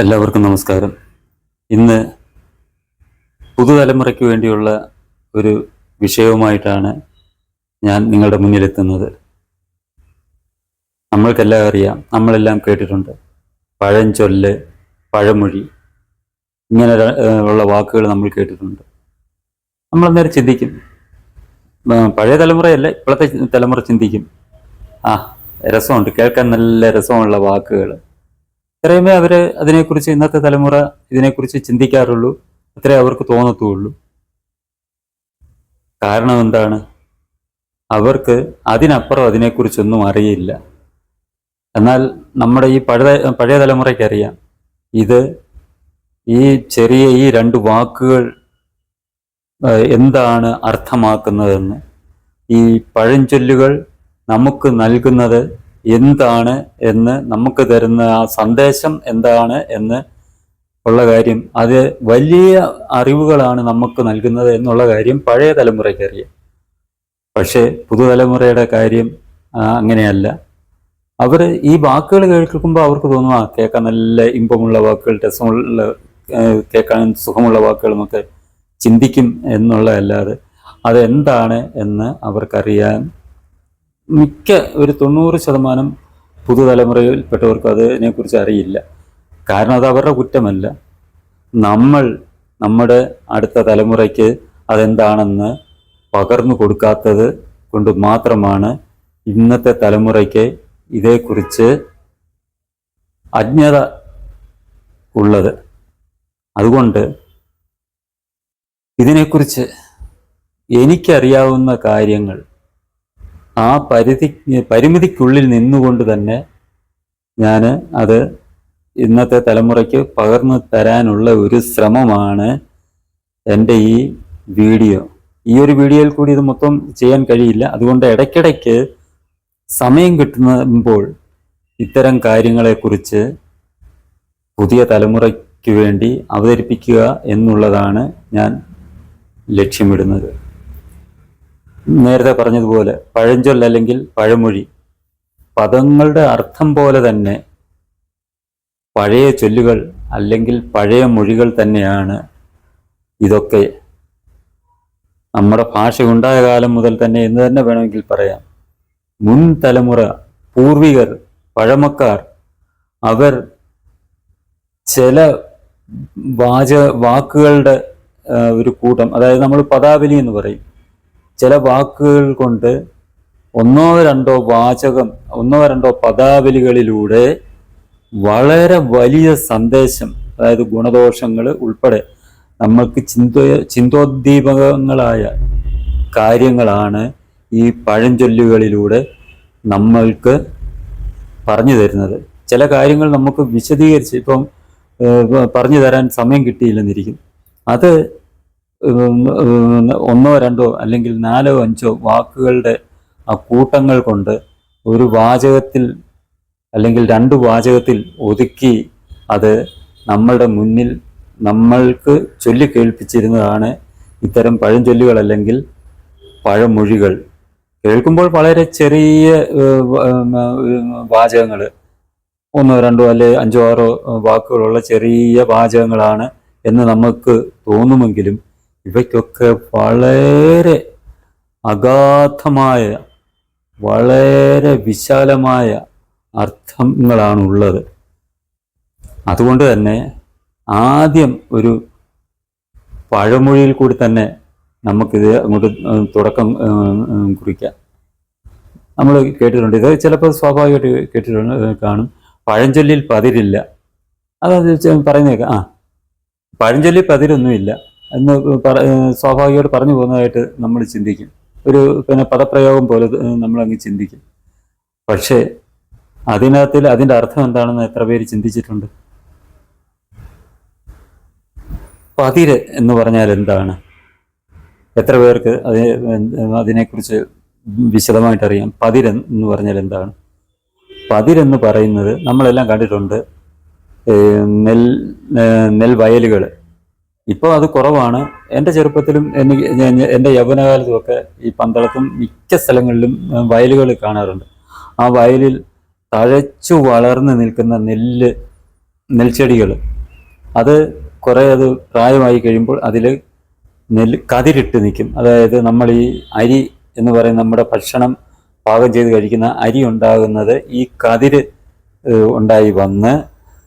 എല്ലാവർക്കും നമസ്കാരം. ഇന്ന് പുതുതലമുറയ്ക്ക് വേണ്ടിയുള്ള ഒരു വിഷയവുമായിട്ടാണ് ഞാൻ നിങ്ങളുടെ മുന്നിലെത്തുന്നത്. നമ്മൾക്കെല്ലാം അറിയാം നമ്മളെല്ലാം കേട്ടിട്ടുണ്ട്. പഴഞ്ചൊല്ല് പഴമൊഴി ഇങ്ങനെ ഉള്ള വാക്കുകൾ നമ്മൾ കേട്ടിട്ടുണ്ട്. നമ്മൾ അന്നേരം ചിന്തിക്കും. പഴയ തലമുറയല്ല ഇപ്പോഴത്തെ തലമുറ ചിന്തിക്കും. ആ രസമുണ്ട്. കേൾക്കാൻ നല്ല രസമുള്ള വാക്കുകൾ. ഇത്രയുമേ അവർ അതിനെക്കുറിച്ച് ഇന്നത്തെ തലമുറ ഇതിനെക്കുറിച്ച് ചിന്തിക്കാറുള്ളൂ. അത്രേ അവർക്ക് തോന്നത്തുള്ളൂ. കാരണം എന്താണ്? അവർക്ക് അതിനപ്പുറം അതിനെക്കുറിച്ചൊന്നും അറിയില്ല. എന്നാൽ നമ്മുടെ ഈ പഴയ പഴയ തലമുറയ്ക്ക് അറിയാം ഇത് ഈ ചെറിയ ഈ രണ്ട് വാക്കുകൾ എന്താണ് അർത്ഥമാക്കുന്നതെന്ന്. ഈ പഴഞ്ചൊല്ലുകൾ നമുക്ക് നൽകുന്നത് എന്താണ് എന്ന് നമുക്ക് തരുന്ന ആ സന്ദേശം എന്താണ് എന്ന് ഉള്ള കാര്യം അത് വലിയ അറിവുകളാണ് നമുക്ക് നൽകുന്നത് എന്നുള്ള കാര്യം പഴയ തലമുറയ്ക്ക് അറിയാം. പക്ഷേ പുതുതലമുറയുടെ കാര്യം അങ്ങനെയല്ല. അവർ ഈ വാക്കുകൾ കേൾക്കുമ്പോൾ അവർക്ക് തോന്നും ആ കേൾക്കാൻ നല്ല ഇമ്പമുള്ള വാക്കുകൾ രസമുള്ള കേൾക്കാൻ സുഖമുള്ള വാക്കുകളുമൊക്കെ ചിന്തിക്കും എന്നുള്ളതല്ലാതെ അതെന്താണ് എന്ന് അവർക്കറിയാൻ മിക്ക ഒരു തൊണ്ണൂറ് ശതമാനം പുതുതലമുറയിൽപ്പെട്ടവർക്ക് അതിനെക്കുറിച്ച് അറിയില്ല. കാരണം അത് അവരുടെ കുറ്റമല്ല. നമ്മൾ നമ്മുടെ അടുത്ത തലമുറയ്ക്ക് അതെന്താണെന്ന് പകർന്നു കൊടുക്കാത്തത് കൊണ്ട് മാത്രമാണ് ഇന്നത്തെ തലമുറയ്ക്ക് ഇതേക്കുറിച്ച് അജ്ഞത ഉള്ളത്. അതുകൊണ്ട് ഇതിനെക്കുറിച്ച് എനിക്കറിയാവുന്ന കാര്യങ്ങൾ ആ പരിധി പരിമിതിക്കുള്ളിൽ നിന്നുകൊണ്ട് തന്നെ ഞാൻ അത് ഇന്നത്തെ തലമുറയ്ക്ക് പകർന്നു തരാനുള്ള ഒരു ശ്രമമാണ് എന്റെ ഈ വീഡിയോ. ഈ ഒരു വീഡിയോയിൽ കൂടി ഇത് മൊത്തം ചെയ്യാൻ കഴിയില്ല. അതുകൊണ്ട് ഇടയ്ക്കിടയ്ക്ക് സമയം കിട്ടുമ്പോൾ ഇത്തരം കാര്യങ്ങളെക്കുറിച്ച് പുതിയ തലമുറയ്ക്ക് വേണ്ടി അവതരിപ്പിക്കുക എന്നുള്ളതാണ് ഞാൻ ലക്ഷ്യമിടുന്നത്. നേരത്തെ പറഞ്ഞതുപോലെ പഴഞ്ചൊല്ല അല്ലെങ്കിൽ പഴമൊഴി. പദങ്ങളുടെ അർത്ഥം പോലെ തന്നെ പഴയ ചൊല്ലുകൾ അല്ലെങ്കിൽ പഴയ മൊഴികൾ തന്നെയാണ് ഇതൊക്കെ നമ്മുടെ ഭാഷ ഉണ്ടായ കാലം മുതൽ തന്നെ എന്ന് തന്നെ വേണമെങ്കിൽ പറയാം. മുൻ തലമുറ പൂർവികർ പഴമക്കാർ അവർ ചില വാച വാക്കുകളുടെ ഒരു കൂട്ടം അതായത് നമ്മൾ പദാവലി എന്ന് പറയും. ചില വാക്കുകൾ കൊണ്ട് ഒന്നോ രണ്ടോ വാചകം ഒന്നോ രണ്ടോ പദാവലികളിലൂടെ വളരെ വലിയ സന്ദേശം അതായത് ഗുണദോഷങ്ങൾ ഉൾപ്പെടെ നമ്മൾക്ക് ചിന്ത ചിന്തോദ്ദീപകങ്ങളായ കാര്യങ്ങളാണ് ഈ പഴഞ്ചൊല്ലുകളിലൂടെ നമ്മൾക്ക് പറഞ്ഞു തരുന്നത്. ചില കാര്യങ്ങൾ നമുക്ക് വിശദീകരിച്ച് ഇപ്പം പറഞ്ഞു തരാൻ സമയം കിട്ടിയില്ലെന്നിരിക്കും. അത് ഒന്നോ രണ്ടോ അല്ലെങ്കിൽ നാലോ അഞ്ചോ വാക്കുകളുടെ ആ കൂട്ടങ്ങൾ കൊണ്ട് ഒരു വാചകത്തിൽ അല്ലെങ്കിൽ രണ്ട് വാചകത്തിൽ ഒതുക്കി അത് നമ്മളുടെ മുന്നിൽ നമ്മൾക്ക് ചൊല്ലി കേൾപ്പിച്ചിരുന്നതാണ് ഇത്തരം പഴഞ്ചൊല്ലുകൾ അല്ലെങ്കിൽ പഴമൊഴികൾ. കേൾക്കുമ്പോൾ വളരെ ചെറിയ വാചകങ്ങൾ. ഒന്നോ രണ്ടോ അല്ലെ അഞ്ചോ ആറോ വാക്കുകളുള്ള ചെറിയ വാചകങ്ങളാണ് എന്ന് നമുക്ക് തോന്നുമെങ്കിലും ഇവയ്ക്കൊക്കെ വളരെ അഗാധമായ വളരെ വിശാലമായ അർത്ഥങ്ങളാണുള്ളത്. അതുകൊണ്ട് തന്നെ ആദ്യം ഒരു പഴമൊഴിയിൽ കൂടി തന്നെ നമുക്കിത് അങ്ങോട്ട് തുടക്കം കുറിക്കാം. നമ്മൾ കേട്ടിട്ടുണ്ട്. ഇത് ചിലപ്പോൾ സ്വാഭാവികമായിട്ട് കേട്ടിട്ടുണ്ട് കാണും. പഴഞ്ചൊല്ലിൽ പതിരില്ല. അതായത് പറയുന്നേക്കാം ആ. പഴഞ്ചൊല്ലിൽ പതിരൊന്നുമില്ല. എന്ന് സ്വാഭാവികമായിട്ട് പറഞ്ഞു പോകുന്നതായിട്ട് നമ്മൾ ചിന്തിക്കും. ഒരു പിന്നെ പദപ്രയോഗം പോലെ നമ്മൾ അങ്ങ് ചിന്തിക്കും. പക്ഷേ അതിനകത്തിൽ അതിന്റെ അർത്ഥം എന്താണെന്ന് എത്ര പേര് ചിന്തിച്ചിട്ടുണ്ട്? പതിര് എന്ന് പറഞ്ഞാൽ എന്താണ്? എത്ര പേർക്ക് അതിനെ അതിനെക്കുറിച്ച് വിശദമായിട്ട് അറിയാം പതിരൻ എന്ന് പറഞ്ഞാൽ എന്താണ്? പതിരെന്ന് പറയുന്നത് നമ്മളെല്ലാം കണ്ടിട്ടുണ്ട് നെൽ നെൽവയലുകൾ. ഇപ്പോൾ അത് കുറവാണ്. എന്റെ ചെറുപ്പത്തിലും എനിക്ക് എന്റെ യൗവനകാലത്തുമൊക്കെ ഈ പന്തളത്തും മിക്ക സ്ഥലങ്ങളിലും വയലുകൾ കാണാറുണ്ട്. ആ വയലിൽ തഴച്ചു വളർന്ന് നിൽക്കുന്ന നെല്ല് നെൽച്ചെടികൾ അത് കുറേ അത് പ്രായമായി കഴിയുമ്പോൾ അതിൽ നെല്ല് കതിരിട്ട് നിൽക്കും. അതായത് നമ്മൾ ഈ അരി എന്ന് പറയുന്ന നമ്മുടെ ഭക്ഷണം പാകം ചെയ്ത് കഴിക്കുന്ന അരി ഉണ്ടാകുന്നത് ഈ കതിര് ഉണ്ടായി വന്ന്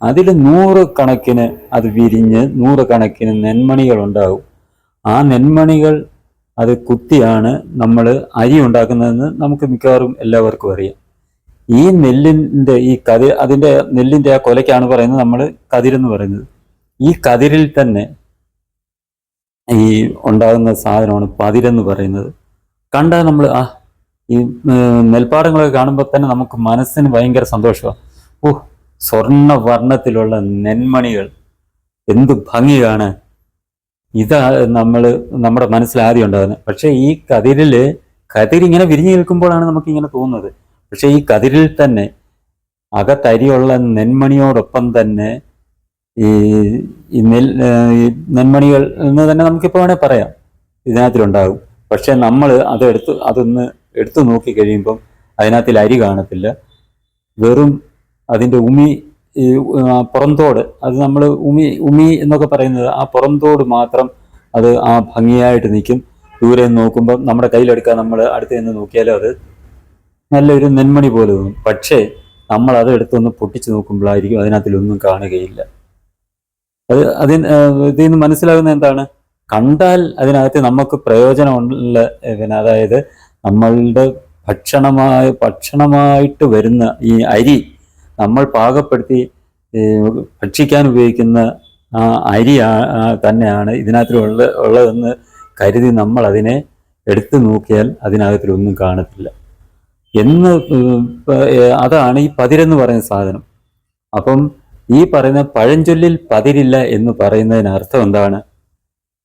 അതിൽ നൂറ് കണക്കിന് അത് വിരിഞ്ഞ് നൂറ് കണക്കിന് നെന്മണികൾ ഉണ്ടാകും ആ നെന്മണികൾ അത് കുത്തിയാണ് നമ്മൾ അരി ഉണ്ടാക്കുന്നതെന്ന് നമുക്ക് മിക്കവാറും എല്ലാവർക്കും അറിയാം. ഈ നെല്ലിന്റെ ഈ കതിർ അതിന്റെ നെല്ലിന്റെ ആ കൊലയ്ക്കാണ് പറയുന്നത് നമ്മൾ കതിരെന്ന് പറയുന്നത്. ഈ കതിരിൽ തന്നെ ഈ ഉണ്ടാകുന്ന സാധനമാണ് പതിരെന്ന് പറയുന്നത്. കണ്ടാൽ നമ്മൾ ആ ഈ നെൽപ്പാടങ്ങളൊക്കെ കാണുമ്പോൾ തന്നെ നമുക്ക് മനസ്സിന് ഭയങ്കര സന്തോഷമാണ് ഓ സ്വർണ വർണത്തിലുള്ള നെന്മണികൾ എന്ത് ഭംഗിയാണ്. ഇതാ നമ്മൾ നമ്മുടെ മനസ്സിൽ ആദ്യം ഉണ്ടാകുന്നത്. പക്ഷേ ഈ കതിരിൽ കതിരിങ്ങനെ വിരിഞ്ഞു നിൽക്കുമ്പോഴാണ് നമുക്ക് ഇങ്ങനെ തോന്നുന്നത്. പക്ഷേ ഈ കതിരിൽ തന്നെ അകത്തരിയുള്ള നെന്മണിയോടൊപ്പം തന്നെ ഈ നെൽ നെന്മണികൾ എന്ന് തന്നെ നമുക്കിപ്പോൾ വേണേൽ പറയാം. ഇതിനകത്തിലുണ്ടാകും. പക്ഷെ നമ്മൾ അത് എടുത്ത് അതൊന്ന് എടുത്തു നോക്കി കഴിയുമ്പം അതിനകത്തിൽ അരി കാണത്തില്ല. വെറും അതിന്റെ ഉമി പുറന്തോട് അത് നമ്മൾ ഉമി ഉമി എന്നൊക്കെ പറയുന്നത് ആ പുറന്തോട് മാത്രം അത് ആ ഭംഗിയായിട്ട് നിൽക്കും. ദൂരെ നോക്കുമ്പോൾ നമ്മുടെ കയ്യിലെടുക്കാൻ നമ്മൾ അടുത്ത് നിന്ന് നോക്കിയാലും അത് നല്ലൊരു നെന്മണി പോലെ തോന്നും. പക്ഷേ നമ്മൾ അത് എടുത്തൊന്ന് പൊട്ടിച്ച് നോക്കുമ്പോഴായിരിക്കും അതിനകത്തിലൊന്നും കാണുകയില്ല. അത് അതിന് ഇതിൽ നിന്ന് മനസ്സിലാകുന്ന എന്താണ്? കണ്ടാൽ അതിനകത്ത് നമുക്ക് പ്രയോജനമുള്ള പിന്നെ അതായത് നമ്മളുടെ ഭക്ഷണമായ ഭക്ഷണമായിട്ട് വരുന്ന ഈ അരി നമ്മൾ പാകപ്പെടുത്തി ഭക്ഷിക്കാൻ ഉപയോഗിക്കുന്ന ആ അരി തന്നെയാണ് തന്നെയാണ് ഇതിനകത്തിലുള്ള ഉള്ളതെന്ന് കരുതി നമ്മൾ അതിനെ എടുത്തു നോക്കിയാൽ അതിനകത്തിലൊന്നും കാണത്തില്ല. എന്ന് അതാണ് ഈ പതിരെന്ന് പറയുന്ന സാധനം. അപ്പം ഈ പറയുന്ന പഴഞ്ചൊല്ലിൽ പതിരില്ല എന്ന് പറയുന്നതിന് അർത്ഥം എന്താണ്?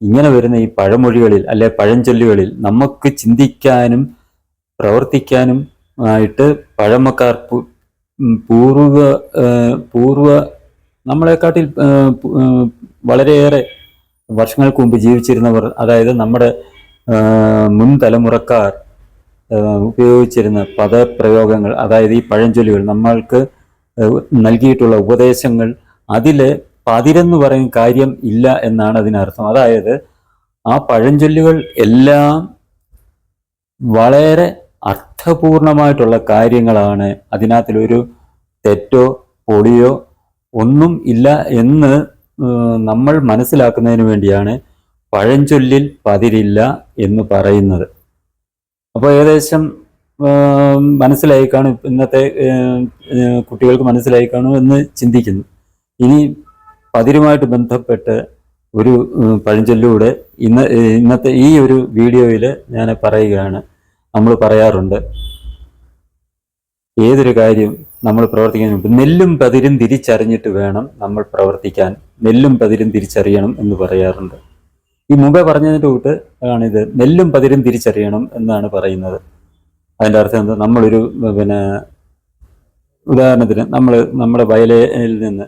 ഇങ്ങനെ വരുന്ന ഈ പഴമൊഴികളിൽ അല്ലെ പഴഞ്ചൊല്ലുകളിൽ നമുക്ക് ചിന്തിക്കാനും പ്രവർത്തിക്കാനും ആയിട്ട് പഴമക്കാർ പൂർവ പൂർവ നമ്മളെക്കാട്ടിൽ വളരെയേറെ വർഷങ്ങൾക്ക് മുമ്പ് ജീവിച്ചിരുന്നവർ അതായത് നമ്മുടെ മുൻ തലമുറക്കാർ ഉപയോഗിച്ചിരുന്ന പദപ്രയോഗങ്ങൾ അതായത് ഈ പഴഞ്ചൊല്ലുകൾ നമ്മൾക്ക് നൽകിയിട്ടുള്ള ഉപദേശങ്ങൾ അതിൽ പതിരെന്ന് പറയും കാര്യം ഇല്ല എന്നാണ് അതിനർത്ഥം. അതായത് ആ പഴഞ്ചൊല്ലുകൾ എല്ലാം വളരെ അർത്ഥപൂർണമായിട്ടുള്ള കാര്യങ്ങളാണ് അതിനകത്തിലൊരു തെറ്റോ പൊളിയോ ഒന്നും ഇല്ല എന്ന് നമ്മൾ മനസ്സിലാക്കുന്നതിന് വേണ്ടിയാണ് പഴഞ്ചൊല്ലിൽ പതിരില്ല എന്ന് പറയുന്നത്. അപ്പോൾ ഏകദേശം മനസ്സിലായി കാണും ഇന്നത്തെ കുട്ടികൾക്ക് മനസ്സിലായി കാണും എന്ന് ചിന്തിക്കുന്നു. ഇനി പതിരുമായിട്ട് ബന്ധപ്പെട്ട് ഒരു പഴഞ്ചൊല്ലൂടെ ഇന്ന് ഇന്നത്തെ ഈ ഒരു വീഡിയോയിൽ ഞാൻ പറയുകയാണ്. നമ്മൾ പറയാറുണ്ട്. ഏതൊരു കാര്യം നമ്മൾ പ്രവർത്തിക്കാൻ നെല്ലും പതിരും തിരിച്ചറിഞ്ഞിട്ട് വേണം നമ്മൾ പ്രവർത്തിക്കാൻ. നെല്ലും പതിരും തിരിച്ചറിയണം എന്ന് പറയാറുണ്ട്. ഈ മുമ്പേ പറഞ്ഞതിന്റെ കൂട്ട് ആണിത് നെല്ലും പതിരും തിരിച്ചറിയണം എന്നാണ് പറയുന്നത്. അതിന്റെ അർത്ഥം എന്താ? നമ്മളൊരു പിന്നെ ഉദാഹരണത്തിന് നമ്മൾ നമ്മുടെ വയലിൽ നിന്ന്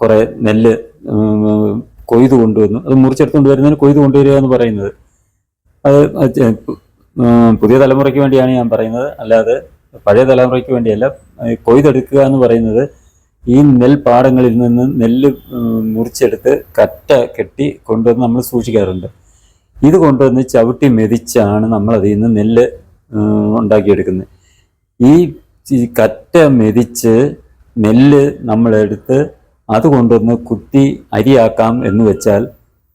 കുറേ നെല്ല് കൊയ്തു കൊണ്ടുവന്നു. അത് മുറിച്ചെടുത്തുകൊണ്ട് വരുന്നതിന് കൊയ്തു കൊണ്ടുവരിക എന്ന് പറയുന്നത്. അത് പുതിയ തലമുറയ്ക്ക് വേണ്ടിയാണ് ഞാൻ പറയുന്നത്. അല്ലാതെ പഴയ തലമുറയ്ക്ക് വേണ്ടിയല്ല കൊയ്തെടുക്കുക എന്ന് പറയുന്നത് ഈ നെൽപ്പാടങ്ങളിൽ നിന്ന് നെല്ല് മുറിച്ചെടുത്ത് കറ്റ കെട്ടി കൊണ്ടുവന്ന് നമ്മൾ സൂക്ഷിക്കാറുണ്ട്. ഇത് കൊണ്ടുവന്ന് ചവിട്ടി മെതിച്ചാണ് നമ്മൾ അതിൽ നിന്ന് നെല്ല് ഉണ്ടാക്കിയെടുക്കുന്നത്. ഈ കറ്റ മെതിച്ച് നെല്ല് നമ്മളെടുത്ത് അത് കൊണ്ടുവന്ന് കുത്തി അരിയാക്കാം എന്ന് വെച്ചാൽ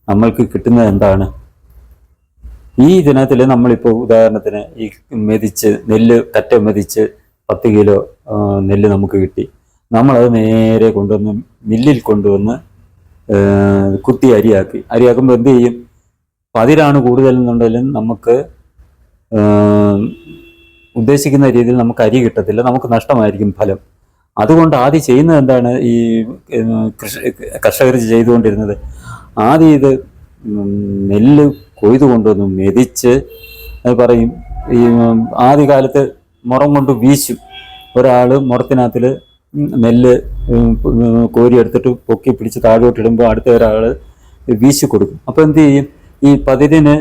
നമ്മൾക്ക് കിട്ടുന്നത് എന്താണ്? ഈ ദിനത്തിൽ നമ്മളിപ്പോൾ ഉദാഹരണത്തിന് ഈ മെതിച്ച് നെല്ല് കറ്റ മെതിച്ച് പത്ത് കിലോ നെല്ല് നമുക്ക് കിട്ടി. നമ്മളത് നേരെ കൊണ്ടുവന്ന് മില്ലിൽ കൊണ്ടുവന്ന് കുത്തി അരിയാക്കി. അരിയാക്കുമ്പോൾ എന്ത് ചെയ്യും? പതിരാണ് കൂടുതൽ എന്നുണ്ടെങ്കിലും നമുക്ക് ഉദ്ദേശിക്കുന്ന രീതിയിൽ നമുക്ക് അരി കിട്ടത്തില്ല. നമുക്ക് നഷ്ടമായിരിക്കും ഫലം. അതുകൊണ്ട് ആദ്യം ചെയ്യുന്നത് എന്താണ്? ഈ കർഷകർ ചെയ്തുകൊണ്ടിരുന്നത്. ആദ്യം ഇത് നെല്ല് കൊയ്തു കൊണ്ടുവന്ന് മെതിച്ച് പറയും. ഈ ആദ്യകാലത്ത് മുറം കൊണ്ട് വീശും. ഒരാൾ മുറത്തിനകത്തിൽ നെല്ല് കോരിയെടുത്തിട്ട് പൊക്കി പിടിച്ച് താഴോട്ടിടുമ്പോൾ അടുത്ത ഒരാൾ വീശി കൊടുക്കും. അപ്പോൾ എന്ത് ചെയ്യും? ഈ പതിരിന്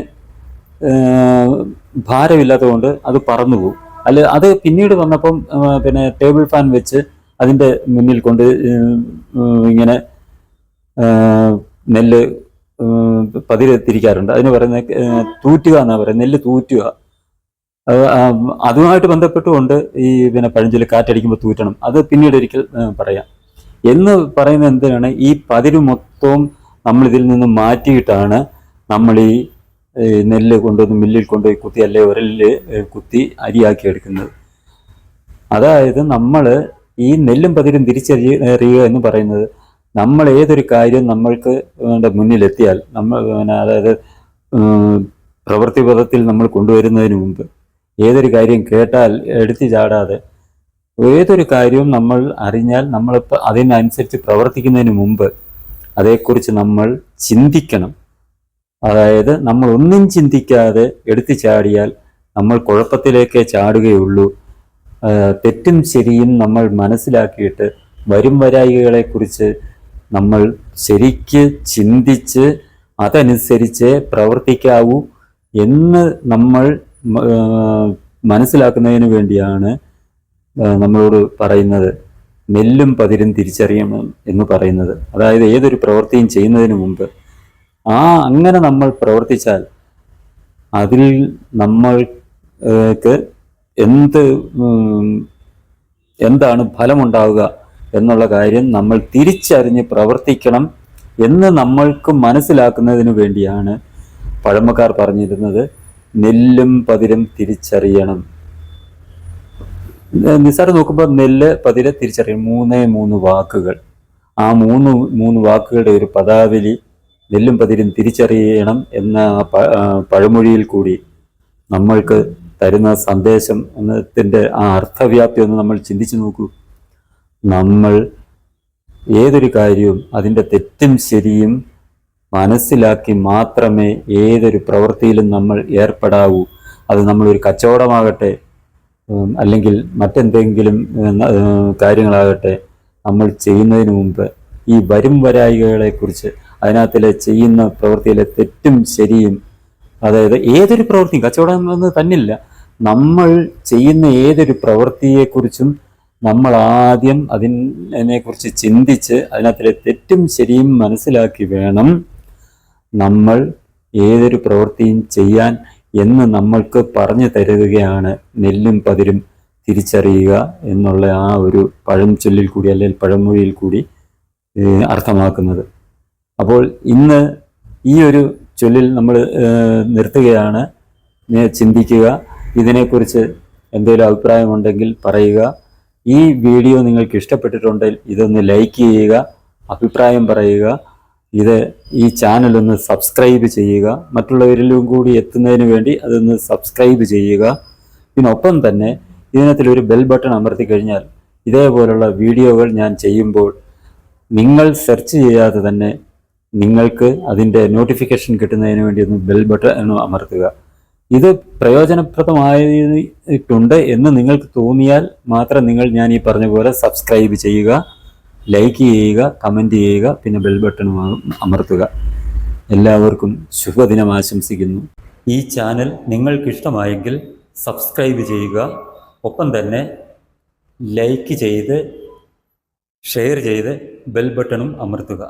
ഭാരമില്ലാത്തതുകൊണ്ട് അത് പറന്നു പോകും. അല്ല അത് പിന്നീട് വന്നപ്പം പിന്നെ ടേബിൾ ഫാൻ വെച്ച് അതിന്റെ മുന്നിൽ കൊണ്ട് ഇങ്ങനെ നെല്ല് ഏഹ്, പതിര് തിരിക്കാറുണ്ട് അതിന് പറയുന്ന തൂറ്റുക എന്നാ പറയുന്നത് നെല്ല് തൂറ്റുക. അതുമായിട്ട് ബന്ധപ്പെട്ടുകൊണ്ട് ഈ പിന്നെ പഴഞ്ചൊല്ലി കാറ്റടിക്കുമ്പോൾ തൂറ്റണം. അത് പിന്നീട് ഒരിക്കൽ പറയാം. എന്ന് പറയുന്ന എന്തിനാണ്? ഈ പതിര് മൊത്തവും നമ്മൾ ഇതിൽ നിന്ന് മാറ്റിയിട്ടാണ് നമ്മൾ ഈ നെല്ല് കൊണ്ടുവന്ന് മില്ലിൽ കൊണ്ടുപോയി കുത്തി അല്ലെ ഉരലിൽ കുത്തി അരിയാക്കി എടുക്കുന്നത് അതായത് നമ്മൾ ഈ നെല്ലും പതിരും തിരിച്ചറിയുക എന്ന് പറയുന്നത് നമ്മൾ ഏതൊരു കാര്യം നമ്മൾക്ക് മുന്നിലെത്തിയാൽ നമ്മൾ പിന്നെ അതായത് പ്രവൃത്തിപഥത്തിൽ നമ്മൾ കൊണ്ടുവരുന്നതിന് മുമ്പ് ഏതൊരു കാര്യം കേട്ടാൽ എടുത്തു ചാടാതെ ഏതൊരു കാര്യവും നമ്മൾ അറിഞ്ഞാൽ നമ്മളിപ്പോൾ അതിനനുസരിച്ച് പ്രവർത്തിക്കുന്നതിന് മുമ്പ് അതേക്കുറിച്ച് നമ്മൾ ചിന്തിക്കണം. അതായത് നമ്മൾ ഒന്നും ചിന്തിക്കാതെ എടുത്തു ചാടിയാൽ നമ്മൾ കുഴപ്പത്തിലേക്കേ ചാടുകയുള്ളൂ. തെറ്റും ശരിയും നമ്മൾ മനസ്സിലാക്കിയിട്ട് വരും വരായികളെ കുറിച്ച് നമ്മൾ ശരിക്ക് ചിന്തിച്ച് അതനുസരിച്ച് പ്രവർത്തിക്കാവൂ എന്ന് നമ്മൾ മനസ്സിലാക്കുന്നതിന് വേണ്ടിയാണ് നമ്മളോട് പറയുന്നത്. നെല്ലും പതിരും തിരിച്ചറിയണം എന്ന് പറയുന്നത്. അതായത് ഏതൊരു പ്രവൃത്തിയും ചെയ്യുന്നതിന് മുമ്പ്. ആ അങ്ങനെ നമ്മൾ പ്രവർത്തിച്ചാൽ അതിൽ നമ്മൾക്ക് എന്ത് എന്താണ് ഫലമുണ്ടാവുക എന്നുള്ള കാര്യം നമ്മൾ തിരിച്ചറിഞ്ഞ് പ്രവർത്തിക്കണം എന്ന് നമ്മൾക്ക് മനസ്സിലാക്കുന്നതിന് വേണ്ടിയാണ് പഴമക്കാർ പറഞ്ഞിരുന്നത്. നെല്ലും പതിരും തിരിച്ചറിയണം. നിസാർ നോക്കുമ്പോൾ നെല്ല് പതിരെ തിരിച്ചറിയണം. മൂന്നേ മൂന്ന് വാക്കുകൾ. ആ മൂന്ന് മൂന്ന് വാക്കുകളുടെ ഒരു പദാവലി നെല്ലും പതിരും തിരിച്ചറിയണം എന്ന പഴമൊഴിയിൽ കൂടി നമ്മൾക്ക് തരുന്ന സന്ദേശം എന്നതിന്റെ ആ അർത്ഥവ്യാപ്തി ഒന്ന് നമ്മൾ ചിന്തിച്ചു നോക്കൂ. നമ്മൾ ഏതൊരു കാര്യവും അതിന്റെ തെറ്റും ശരിയും മനസ്സിലാക്കി മാത്രമേ ഏതൊരു പ്രവൃത്തിയിലും നമ്മൾ ഏർപ്പെടാവൂ. അത് നമ്മളൊരു കച്ചവടമാകട്ടെ അല്ലെങ്കിൽ മറ്റെന്തെങ്കിലും കാര്യങ്ങളാകട്ടെ നമ്മൾ ചെയ്യുന്നതിന് മുമ്പ് ഈ വരും വരായികളെ കുറിച്ച് അതിനകത്തിലെ ചെയ്യുന്ന പ്രവൃത്തിയിലെ തെറ്റും ശരിയും അതായത് ഏതൊരു പ്രവൃത്തിയും കച്ചവടം എന്ന് തന്നില്ല. നമ്മൾ ചെയ്യുന്ന ഏതൊരു പ്രവൃത്തിയെക്കുറിച്ചും നമ്മൾ ആദ്യം അതിനെക്കുറിച്ച് ചിന്തിച്ച് അതിനകത്തിലെ തെറ്റും ശരിയും മനസ്സിലാക്കി വേണം നമ്മൾ ഏതൊരു പ്രവൃത്തിയും ചെയ്യാൻ എന്ന് നമ്മൾക്ക് പറഞ്ഞു തരുകയാണ് നെല്ലും പതിരും തിരിച്ചറിയുക എന്നുള്ള ആ ഒരു പഴംചൊല്ലിൽ കൂടി അല്ലെങ്കിൽ പഴമൊഴിയിൽ കൂടി അർത്ഥമാക്കുന്നത്. അപ്പോൾ ഇന്ന് ഈ ഒരു ചൊല്ലിൽ നമ്മൾ നിർത്തുകയാണ്. ചിന്തിക്കുക. ഇതിനെക്കുറിച്ച് എന്തെങ്കിലും അഭിപ്രായമുണ്ടെങ്കിൽ പറയുക. ഈ വീഡിയോ നിങ്ങൾക്ക് ഇഷ്ടപ്പെട്ടിട്ടുണ്ടെങ്കിൽ ഇതൊന്ന് ലൈക്ക് ചെയ്യുക അഭിപ്രായം പറയുക ഇത് ഈ ചാനൽ ഒന്ന് സബ്സ്ക്രൈബ് ചെയ്യുക മറ്റുള്ളവരിലും കൂടി എത്തുന്നതിന് വേണ്ടി അതൊന്ന് സബ്സ്ക്രൈബ് ചെയ്യുക. ഇതിനൊപ്പം തന്നെ ഒരു ബെൽ ബട്ടൺ അമർത്തി കഴിഞ്ഞാൽ ഇതേപോലുള്ള വീഡിയോകൾ ഞാൻ ചെയ്യുമ്പോൾ നിങ്ങൾ സെർച്ച് ചെയ്യാതെ തന്നെ നിങ്ങൾക്ക് അതിന്റെ നോട്ടിഫിക്കേഷൻ കിട്ടുന്നതിന് വേണ്ടി ഒന്ന് ബെൽ ബട്ടൺ അമർത്തുക. ഇത് പ്രയോജനപ്രദമായിട്ടുണ്ട് എന്ന് നിങ്ങൾക്ക് തോന്നിയാൽ മാത്രം നിങ്ങൾ ഞാൻ ഈ പറഞ്ഞ പോലെ സബ്സ്ക്രൈബ് ചെയ്യുക ലൈക്ക് ചെയ്യുക കമന്റ് ചെയ്യുക പിന്നെ ബെൽ ബട്ടൺ അമർത്തുക. എല്ലാവർക്കും ശുഭദിനം ആശംസിക്കുന്നു. ഈ ചാനൽ നിങ്ങൾക്കിഷ്ടമായെങ്കിൽ സബ്സ്ക്രൈബ് ചെയ്യുക ഒപ്പം തന്നെ ലൈക്ക് ചെയ്ത് ഷെയർ ചെയ്ത് ബെൽ ബട്ടണും അമർത്തുക.